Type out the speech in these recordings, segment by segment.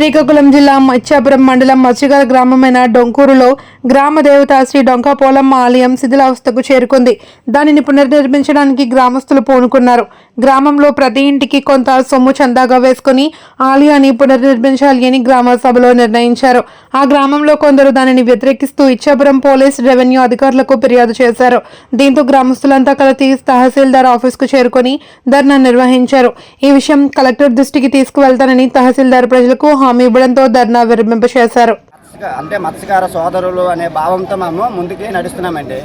శ్రీకాకుళం జిల్లా మత్స్యాపురం మండలం మత్స్యగల గ్రామమైన డొంకూరులో గ్రామ దేవత శ్రీ డొంకాపోలమ్మ ఆలయం శిథిలావస్థకు చేరుకుంది. దానిని పునర్నిర్మించడానికి గ్రామస్తులు పూనుకున్నారు. గ్రామంలో ప్రతి ఇంటికి కొంత సొమ్ము చందాగా వేసుకుని ఆలయాన్ని పునర్నిర్మించాలి అని గ్రామ సభలో నిర్ణయించారు. ఆ గ్రామంలో కొందరు దానిని వ్యతిరేకిస్తూ ఇచ్చాపురం పోలీస్ రెవెన్యూ అధికారులకు ఫిర్యాదు చేశారు. దీంతో గ్రామస్తులంతా కలిసి తహసీల్దార్ ఆఫీస్కు చేరుకొని ధర్నా నిర్వహించారు. ఈ విషయం కలెక్టర్ దృష్టికి తీసుకువెళ్తానని తహసీల్దార్ ప్రజలకు హామీ ఇవ్వడంతో ధర్నా విరమింపు చేశారు అంటే మత్స్యకార సోదరులు అనే భావంతో మేము ముందుకి నడుస్తున్నామండి.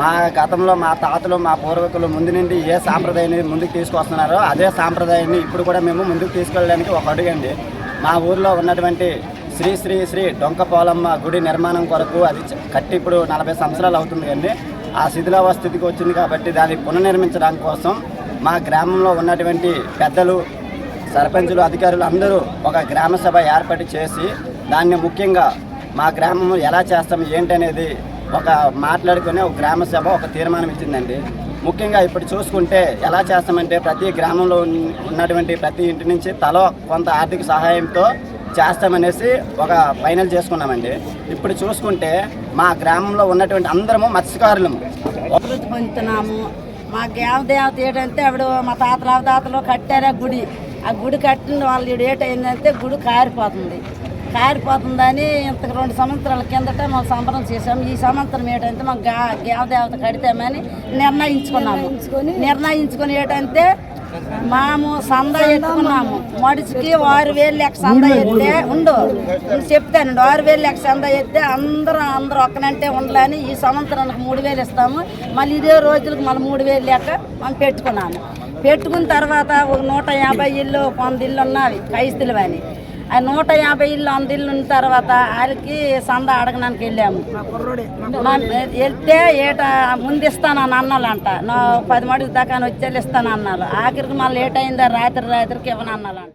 మా గతంలో మా తాతలు మా పూర్వీకులు ముందు నుండి ఏ సాంప్రదాయాన్ని ముందుకు తీసుకొస్తున్నారో అదే సాంప్రదాయాన్ని ఇప్పుడు కూడా మేము ముందుకు తీసుకెళ్ళడానికి ఒక అడుగండి. మా ఊర్లో ఉన్నటువంటి శ్రీ శ్రీ శ్రీ డొంకపోలమ్మ గుడి నిర్మాణం కొరకు అది కట్టి ఇప్పుడు నలభై సంవత్సరాలు అవుతుంది కండి ఆ శిథిలావస్థితికి వచ్చింది కాబట్టి దాన్ని పునర్నిర్మించడానికి కోసం మా గ్రామంలో ఉన్నటువంటి పెద్దలు సర్పంచులు అధికారులు అందరూ ఒక గ్రామ సభ ఏర్పాటు చేసి దాన్ని ముఖ్యంగా మా గ్రామం ఎలా చేస్తాం ఏంటనేది ఒక మాట్లాడుకునే ఒక గ్రామ సభ ఒక తీర్మానం ఇచ్చిందండి. ముఖ్యంగా ఇప్పుడు చూసుకుంటే ఎలా చేస్తామంటే ప్రతి గ్రామంలో ఉన్నటువంటి ప్రతి ఇంటి నుంచి తలో కొంత ఆర్థిక సహాయంతో చేస్తామనేసి ఒక ఫైనల్ చేసుకున్నామండి. ఇప్పుడు చూసుకుంటే మా గ్రామంలో ఉన్నటువంటి అందరము మత్స్యకారులము. అభివృద్ధి పొందుతున్నాము. మా గ్రామ దేవత ఏంటంటే ఆవిడ మా తాతల తాతలు కట్టారు ఆ గుడి. ఆ గుడి కట్టిన వాళ్ళు ఈడు ఏంటైందంటే గుడి కారిపోతుంది. కారిపోతుందని ఇంతకు రెండు సంవత్సరాల కిందట మేము సంబరం చేసాము ఈ సంవత్సరం ఏంటంటే మాకు గా దేవత కడితేమని నిర్ణయించుకున్నాము. నిర్ణయించుకుని? ఏంటంటే మేము సంద ఎత్తుకున్నాము. మడిచికి ఆరు వేలు లెక్క సంద ఎత్తే ఉండు. నేను చెప్తానండి ఆరు వేలు లెక్క సంద ఎత్తే అందరూ అందరూ ఒక్కనంటే ఉండాలని ఈ సంవత్సరానికి మూడు వేలు ఇస్తాము. మళ్ళీ ఇదే రోజులకు మళ్ళీ మూడు వేలు లెక్క మనం పెట్టుకున్నాము. పెట్టుకున్న తర్వాత ఒక నూట యాభై ఇల్లు వంద ఇల్లు ఉన్నవి కైస్తులు అని. ఆ నూట యాభై ఇల్లు వంద ఇల్లు ఉన్న తర్వాత వాళ్ళకి సంద అడగడానికి వెళ్ళాము. వెళ్తే ఏట ముందు ఇస్తానని అన్నాలంట నా పది మడుగు దాకా వచ్చేళ్ళు ఇస్తాను అన్నారు. ఆఖరికి మళ్ళీ లేట్ అయిందా? రాత్రి రాత్రికి ఇవ్వను